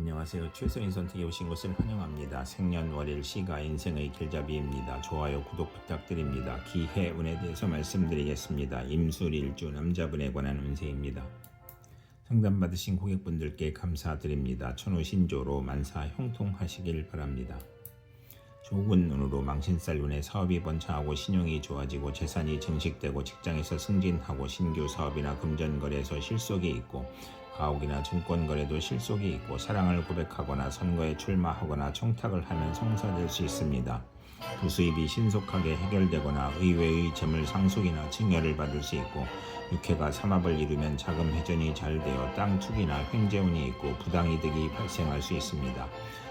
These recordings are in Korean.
안녕하세요. 최선의 선택에 오신 것을 환영합니다. 생년월일 시가 인생의 길잡이입니다. 좋아요, 구독 부탁드립니다. 기해운에 대해서 말씀드리겠습니다. 임술일주 남자분에 관한 운세입니다. 상담받으신 고객분들께 감사드립니다. 천우신조로 만사 형통하시길 바랍니다. 좋은 눈으로 망신살 눈에 사업이 번창하고 신용이 좋아지고 재산이 증식되고 직장에서 승진하고 신규 사업이나 금전거래에서 실속이 있고 가옥이나 증권거래도 실속이 있고 사랑을 고백하거나 선거에 출마하거나 청탁을 하면 성사될 수 있습니다. 부수입이 신속하게 해결되거나 의외의 재물 상속이나 증여를 받을 수 있고 육회가 삼합을 이루면 자금 회전이 잘 되어 땅 투기나 횡재운이 있고 부당이득이 발생할 수 있습니다.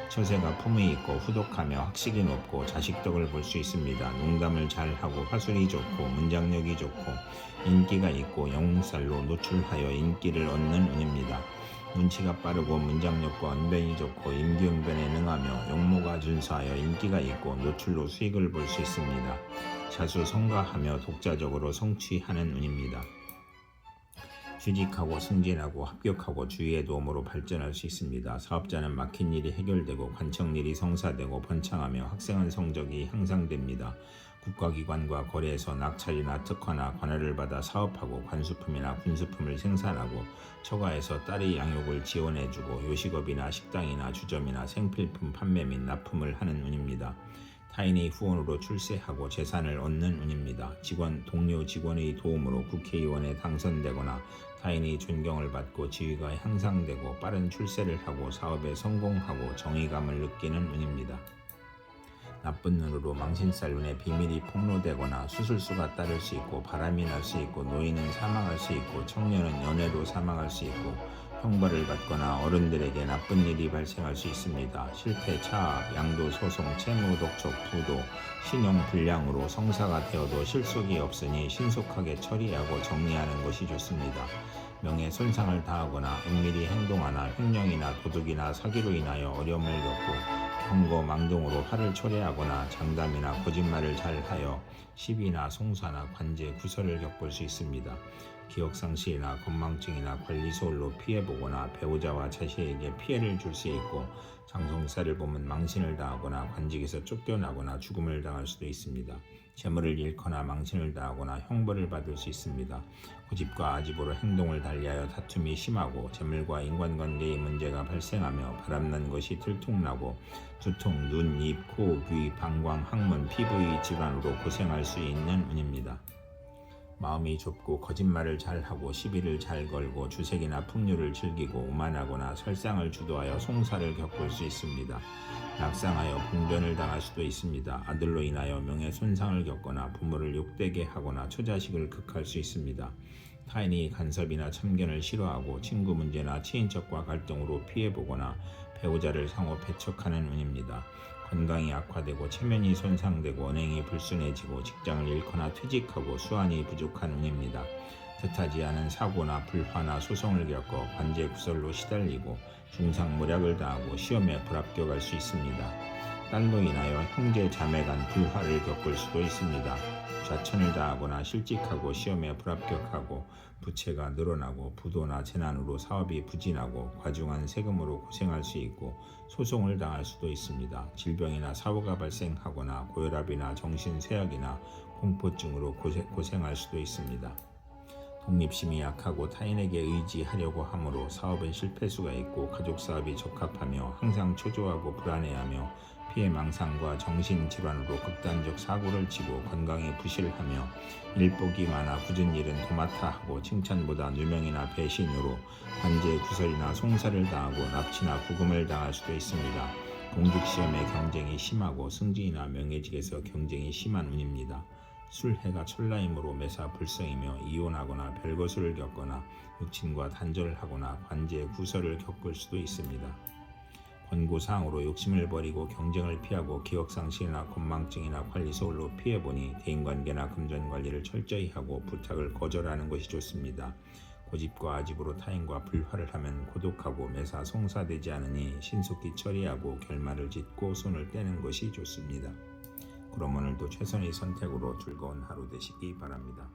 처세가 품위 있고 후독하며 학식이 높고 자식덕을 볼 수 있습니다. 농담을 잘하고 화술이 좋고 문장력이 좋고 인기가 있고 영웅살로 노출하여 인기를 얻는 운입니다. 눈치가 빠르고 문장력과 언변이 좋고 임기응변에 능하며 용모가 준수하여 인기가 있고 노출로 수익을 볼 수 있습니다. 자수 성가하며 독자적으로 성취하는 운입니다. 취직하고 승진하고 합격하고 주위의 도움으로 발전할 수 있습니다. 사업자는 막힌 일이 해결되고 관청 일이 성사되고 번창하며 학생은 성적이 향상됩니다. 국가기관과 거래에서 낙찰이나 특허나 관할을 받아 사업하고 관수품이나 군수품을 생산하고 처가에서 딸의 양육을 지원해주고 요식업이나 식당이나 주점이나 생필품 판매 및 납품을 하는 운입니다. 타인의 후원으로 출세하고 재산을 얻는 운입니다. 직원, 동료 직원의 도움으로 국회의원에 당선되거나 타인의 존경을 받고 지위가 향상되고 빠른 출세를 하고 사업에 성공하고 정의감을 느끼는 운입니다. 나쁜 눈으로 망신살 눈에 비밀이 폭로되거나 수술수가 따를 수 있고 바람이 날 수 있고 노인은 사망할 수 있고 청년은 연애로 사망할 수 있고 형벌을 받거나 어른들에게 나쁜 일이 발생할 수 있습니다. 실패, 차압, 양도, 소송, 채무, 독촉, 부도, 신용 불량으로 성사가 되어도 실속이 없으니 신속하게 처리하고 정리하는 것이 좋습니다. 명예 손상을 당하거나 은밀히 행동하나 횡령이나 도둑이나 사기로 인하여 어려움을 겪고 경고 망동으로 화를 초래하거나 장담이나 거짓말을 잘하여 시비나 송사나 관제 구설을 겪을 수 있습니다. 기억상실이나 건망증이나 관리 소홀로 피해보거나 배우자와 자식에게 피해를 줄 수 있고 장성사를 보면 망신을 당하거나 관직에서 쫓겨나거나 죽음을 당할 수도 있습니다. 재물을 잃거나 망신을 당하거나 형벌을 받을 수 있습니다. 고집과 아집으로 행동을 달리하여 다툼이 심하고 재물과 인간관계의 문제가 발생하며 바람난 것이 들통나고 두통, 눈, 입, 코, 귀, 방광, 항문, 피부의 질환으로 고생할 수 있는 운입니다. 마음이 좁고 거짓말을 잘하고 시비를 잘 걸고 주색이나 풍류를 즐기고 오만하거나 설상을 주도하여 송사를 겪을 수 있습니다. 낙상하여 봉변을 당할 수도 있습니다. 아들로 인하여 명예 손상을 겪거나 부모를 욕되게 하거나 처자식을 극할 수 있습니다. 타인이 간섭이나 참견을 싫어하고 친구 문제나 친인척과 갈등으로 피해보거나 배우자를 상호 배척하는 운입니다. 건강이 악화되고 체면이 손상되고 언행이 불순해지고 직장을 잃거나 퇴직하고 수완이 부족한 운입니다. 뜻하지 않은 사고나 불화나 소송을 겪어 관제 구설로 시달리고 중상모략을 당하고 시험에 불합격할 수 있습니다. 딸로 인하여 형제 자매 간 불화를 겪을 수도 있습니다. 좌천을 당하거나 실직하고 시험에 불합격하고 부채가 늘어나고 부도나 재난으로 사업이 부진하고 과중한 세금으로 고생할 수 있고 소송을 당할 수도 있습니다. 질병이나 사고가 발생하거나 고혈압이나 정신쇠약이나 공포증으로 고생, 고생할 수도 있습니다. 독립심이 약하고 타인에게 의지하려고 하므로 사업은 실패수가 있고 가족 사업이 적합하며 항상 초조하고 불안해하며 피해 망상과 정신 질환으로 극단적 사고를 치고 건강에 부실하며 일복이 많아 굳은 일은 도맡아 하고 칭찬보다 누명이나 배신으로 관제 구설이나 송사를 당하고 납치나 구금을 당할 수도 있습니다. 공직시험의 경쟁이 심하고 승진이나 명예직에서 경쟁이 심한 운입니다. 술해가 철라임으로 매사 불성이며 이혼하거나 별거수를 겪거나 육친과 단절을 하거나 관제 구설을 겪을 수도 있습니다. 권고사항으로 욕심을 버리고 경쟁을 피하고 기억상실이나 건망증이나 관리 소홀로 피해보니 대인관계나 금전관리를 철저히 하고 부탁을 거절하는 것이 좋습니다. 고집과 아집으로 타인과 불화를 하면 고독하고 매사 송사되지 않으니 신속히 처리하고 결말을 짓고 손을 떼는 것이 좋습니다. 그럼 오늘도 최선의 선택으로 즐거운 하루 되시기 바랍니다.